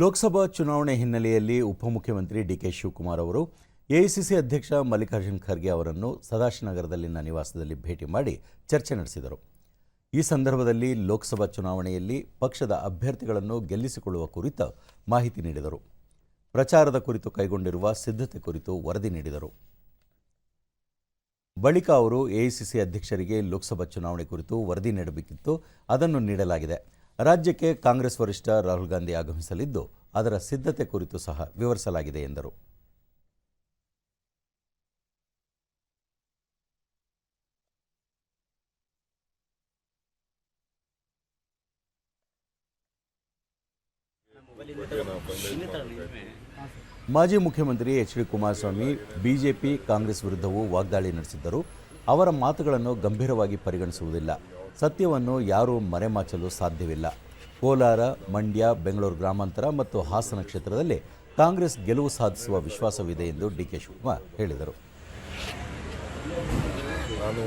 ಲೋಕಸಭಾ ಚುನಾವಣೆ ಹಿನ್ನೆಲೆಯಲ್ಲಿ ಉಪಮುಖ್ಯಮಂತ್ರಿ ಡಿಕೆ ಶಿವಕುಮಾರ್ ಅವರು ಎಐಸಿಸಿ ಅಧ್ಯಕ್ಷ ಮಲ್ಲಿಕಾರ್ಜುನ್ ಖರ್ಗೆ ಅವರನ್ನು ಸದಾಶಿವನಗರದಲ್ಲಿನ ನಿವಾಸದಲ್ಲಿ ಭೇಟಿ ಮಾಡಿ ಚರ್ಚೆ ನಡೆಸಿದರು. ಈ ಸಂದರ್ಭದಲ್ಲಿ ಲೋಕಸಭಾ ಚುನಾವಣೆಯಲ್ಲಿ ಪಕ್ಷದ ಅಭ್ಯರ್ಥಿಗಳನ್ನು ಗೆಲ್ಲಿಸಿಕೊಳ್ಳುವ ಕುರಿತು ಮಾಹಿತಿ ನೀಡಿದರು. ಪ್ರಚಾರದ ಕುರಿತು ಕೈಗೊಂಡಿರುವ ಸಿದ್ಧತೆ ಕುರಿತು ವರದಿ ನೀಡಿದರು. ಬಳಿಕ ಅವರು ಎಐಸಿಸಿ ಅಧ್ಯಕ್ಷರಿಗೆ ಲೋಕಸಭಾ ಚುನಾವಣೆ ಕುರಿತು ವರದಿ ನೀಡಬೇಕಿತ್ತು. ಅದನ್ನು ನೀಡಲಾಗಿದೆ. ರಾಜ್ಯಕ್ಕೆ ಕಾಂಗ್ರೆಸ್ ವರಿಷ್ಠ ರಾಹುಲ್ ಗಾಂಧಿ ಆಗಮಿಸಲಿದ್ದು, ಅದರ ಸಿದ್ಧತೆ ಕುರಿತು ಸಹ ವಿವರಿಸಲಾಗಿದೆ ಎಂದರು. ಮಾಜಿ ಮುಖ್ಯಮಂತ್ರಿ H D Kumaraswamy, BJP Congress ವಿರುದ್ಧವೂ ವಾಗ್ದಾಳಿ ನಡೆಸಿದ್ದರು. ಅವರ ಮಾತುಗಳನ್ನು ಗಂಭೀರವಾಗಿ ಪರಿಗಣಿಸುವುದಿಲ್ಲ. ಸತ್ಯವನ್ನು ಯಾರೂ ಮರೆಮಾಚಲು ಸಾಧ್ಯವಿಲ್ಲ. ಕೋಲಾರ, ಮಂಡ್ಯ, ಬೆಂಗಳೂರು ಗ್ರಾಮಾಂತರ ಮತ್ತು ಹಾಸನ ಕ್ಷೇತ್ರದಲ್ಲಿ ಕಾಂಗ್ರೆಸ್ ಗೆಲುವು ಸಾಧಿಸುವ ವಿಶ್ವಾಸವಿದೆ ಎಂದು ಡಿ ಕೆ ಶಿವಕುಮಾರ್ ಹೇಳಿದರು. ನಾನು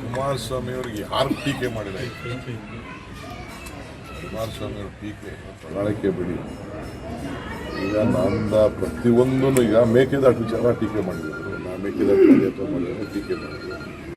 ಕುಮಾರಸ್ವಾಮಿ ಅವರಿಗೆ ಯಾರು ಟೀಕೆ ಮಾಡಿಲ್ಲ ಕುಮಾರಸ್ವಾಮಿ ಅವ್ರ ಟೀಕೆ ಪ್ರಣಾಳಿಕೆ ಬಿಡಿ. ಈಗ ನಂದ ಪ್ರತಿಯೊಂದನ್ನು ಈಗ ಮೇಕೆದಾಟು ವಿಚಾರ ಟೀಕೆ ಮಾಡಿದ್ರು. ನಾ ಮೇಕೆದಾಟು ಅಥವಾ ಟೀಕೆ ಮಾಡಿದ್ರು.